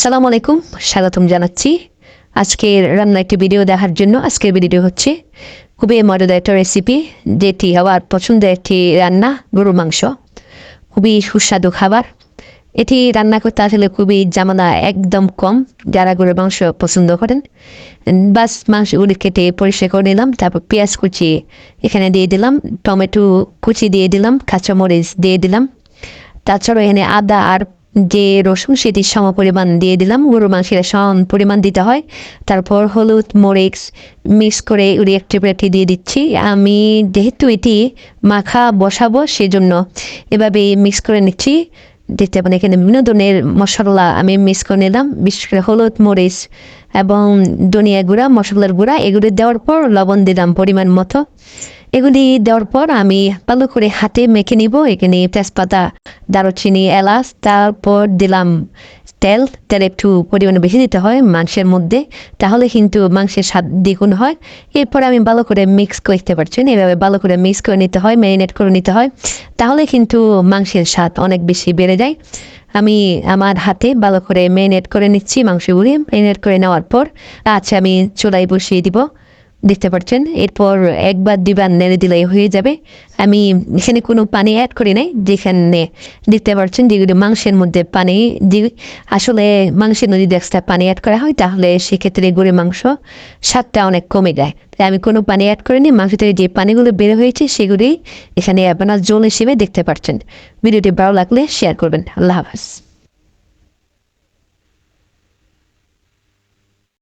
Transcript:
আসসালামু আলাইকুম, স্বাগতম জানাচ্ছি। আজকের রান্না একটি ভিডিও দেখার জন্য আজকের ভিডিও হচ্ছে খুবই মজাদার একটা রেসিপি যেটি আমার পছন্দের একটি রান্না, গরুর মাংস। খুবই সুস্বাদু খাবার। এটি রান্না করতে আসলে খুবই জামানা একদম কম, যারা গরুর মাংস পছন্দ করেন। বাস মাংসগুলি কেটে পরিষ্কার করে নিলাম, তারপর পেঁয়াজ কুচি এখানে দিয়ে দিলাম, টমেটো কুচি দিয়ে দিলাম, কাঁচামরিচ দিয়ে দিলাম। তাছাড়া এখানে আদা আর যে রসুন সেটি সম পরিমাণ দিয়ে দিলাম গরু মাংসের সম পরিমাণ দিতে হয়। তারপর হলুদ, মরিচ মিক্স করে উড়ি একটি প্লেটে দিয়ে দিচ্ছি। আমি যেহেতু এটি মাখা বসাবো সেজন্য এভাবে মিক্স করে নিচ্ছি। দেখতে পারেন এখানে বিভিন্ন ধরনের মশলা আমি মিক্স করে নিলাম, বিশেষ করে হলুদ, মরিচ এবং ধনিয়া গুঁড়া, মশলার গুঁড়া। এগুলো দেওয়ার পর লবণ দিলাম পরিমাণ মতো। এগুলি দেওয়ার পর আমি ভালো করে হাতে মেখে নিব। এখানে তেজপাতা, দারুচিনি, এলাচ, তারপর দিলাম তেল। তেল একটু পরিমাণে বেশি দিতে হয় মাংসের মধ্যে, তাহলে কিন্তু মাংসের স্বাদ দ্বিগুণ হয়। এরপর আমি ভালো করে মিক্স করতে পারছেন। এভাবে ভালো করে মিক্স করে নিতে হয় ম্যারিনেট করে নিতে হয়, তাহলে কিন্তু মাংসের স্বাদ অনেক বেশি বেড়ে যায়। আমি আমার হাতে ভালো করে ম্যারিনেট করে নিচ্ছি মাংসগুলি। ম্যারিনেট করে নেওয়ার পর আচ্ছা আমি চুলাই বসিয়ে দিব। দেখতে পাচ্ছেন এরপর একবার দুবার নেড়ে দিলেই হয়ে যাবে। আমি এখানে কোনো পানি অ্যাড করি নাই, যেখানে দেখতে পাচ্ছেন যেগুলি মাংসের মধ্যে পানি দি, আসলে মাংসের নদী এক্সট্রা পানি অ্যাড করা হয়, তাহলে সেক্ষেত্রে গরুর মাংস স্বাদটা অনেক কমে যায়। তাই আমি কোনো পানি অ্যাড করিনি, মাংস থেকে যে পানিগুলো বের হয়েছে সেগুলি এখানে আপনার জল হিসেবে দেখতে পাচ্ছেন ভিডিওটি ভালো লাগলে শেয়ার করবেন। আল্লাহ হাফাজ।